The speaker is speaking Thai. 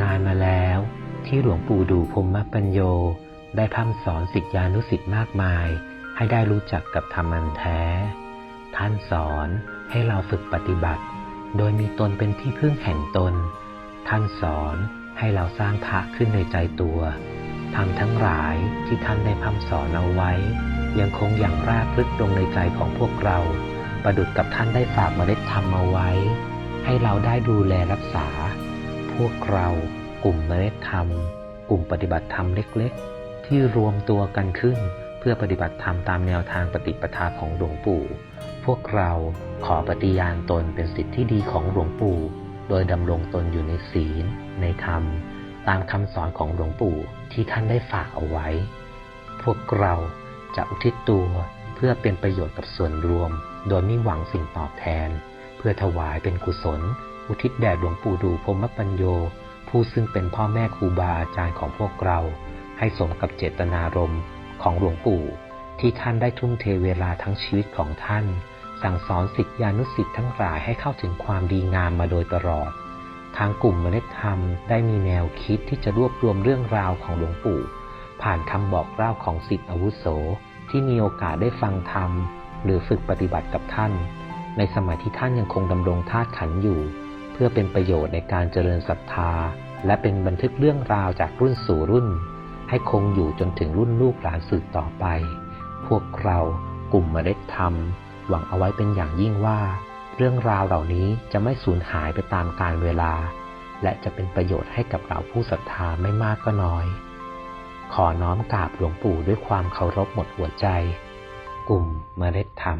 นานมาแล้วที่หลวงปู่ดูพรหมปัญโยได้พร่ำสอนสิทธิานุสิทธิ์มากมาย ให้ได้รู้จักกับธรรมันแท้ ท่านสอนให้เราฝึกปฏิบัติ โดยมีตนเป็นที่พึ่งแห่งตน ท่านสอนให้เราสร้างพระขึ้นในใจตัวทำทั้งหลายที่ท่านได้พร่ำสอนเอาไว้ ยังคงอย่างรากลึกลงในใจของพวกเรา ประดุดกับท่านได้ฝากเมล็ดธรรมเอาไว้ ให้เราได้ดูแลรักษา พวกเรากลุ่มเมล็ดธรรม กลุ่มปฏิบัติธรรมเล็กๆ ที่รวมตัวกันขึ้น เพื่อปฏิบัติธรรมตามแนวทางปฏิปทาของหลวงปู่ พวกเราขอปฏิญาณตนเป็นสิทธิที่ดีของหลวงปู่ โดยดำรงตนอยู่ในศีล ในธรรม ตามคำสอนของหลวงปู่ที่ท่านได้ฝากเอาไว้ พวกเราจะอุทิศตัวเพื่อเป็นประโยชน์กับส่วนรวม โดยไม่หวังสิ่งตอบแทน เพื่อถวายเป็นกุศล อุทิศแด่หลวงปู่ดูพรมปัญโย ผู้ซึ่งเป็นพ่อแม่ครูบาอาจารย์ของพวกเรา ให้สมกับเจตนารมณ์ของหลวงปู่ ที่ท่านได้ทุ่มเทเวลาทั้งชีวิตของท่าน สั่งสอนสิทธิานุสิทธิ์ทั้งหลายให้เข้าถึงความดีงามมาโดยตลอด ทางกลุ่มเมล็ดธรรมได้มีแนวคิดที่จะรวบรวมเรื่องราวของหลวงปู่ ผ่านคำบอกเล่าของสิทธิอาวุโสที่มีโอกาสได้ฟังธรรมหรือฝึกปฏิบัติกับท่าน ในสมัยที่ท่านยังคงดำรงธาตุขันอยู่ เพื่อเป็นประโยชน์ในการเจริญศรัทธา และเป็นบันทึกเรื่องราวจากรุ่นสู่รุ่น ให้คงอยู่จนถึงรุ่นลูกหลานสืบต่อไป พวกเรากลุ่มเมล็ดธรรม หวังเอาไว้เป็นอย่างยิ่งว่า เรื่องราวเหล่านี้จะไม่สูญหายไปตามกาลเวลา และจะเป็นประโยชน์ให้กับเราผู้ศรัทธาไม่มากก็น้อย ขอน้อมกราบหลวงปู่ด้วยความเคารพหมดหัวใจ กลุ่มเมล็ดธรรม